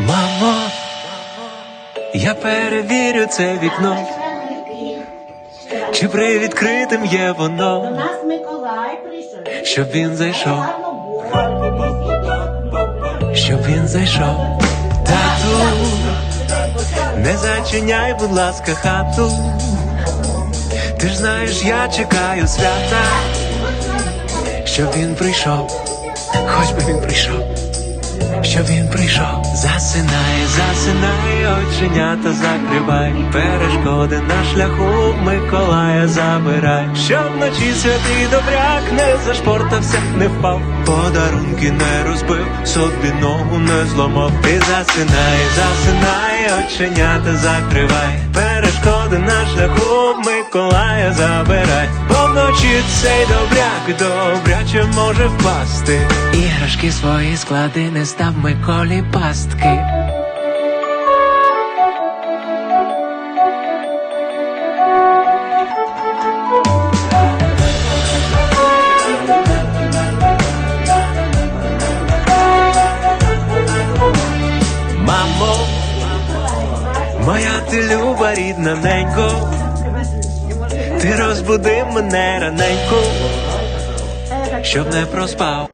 Мамо, я перевірю це вікно. Чи при відкритим є воно? До нас Миколай прийшов, щоб він зайшов. Щоб він зайшов, тату, не зачиняй, будь ласка, хату. Ти ж знаєш, я чекаю свята, щоб він прийшов, хоч би він прийшов, щоб він прийшов. Засинай, засинай, оченята закривай, перешкоди на шляху Миколая забирай, щоб вночі святий добряк не зашпортався, не впав, подарунки не розбив, собі ногу не зламав. Ти засинай, засинай, оченята закривай, перешкоди на шляху Миколая забирай, вночі цей добряк добряче може впасти. Іграшки свої склади не став Миколі пастки. Мамо, моя ти люба рідна ненько, ти розбуди мене раненько, щоб не проспав.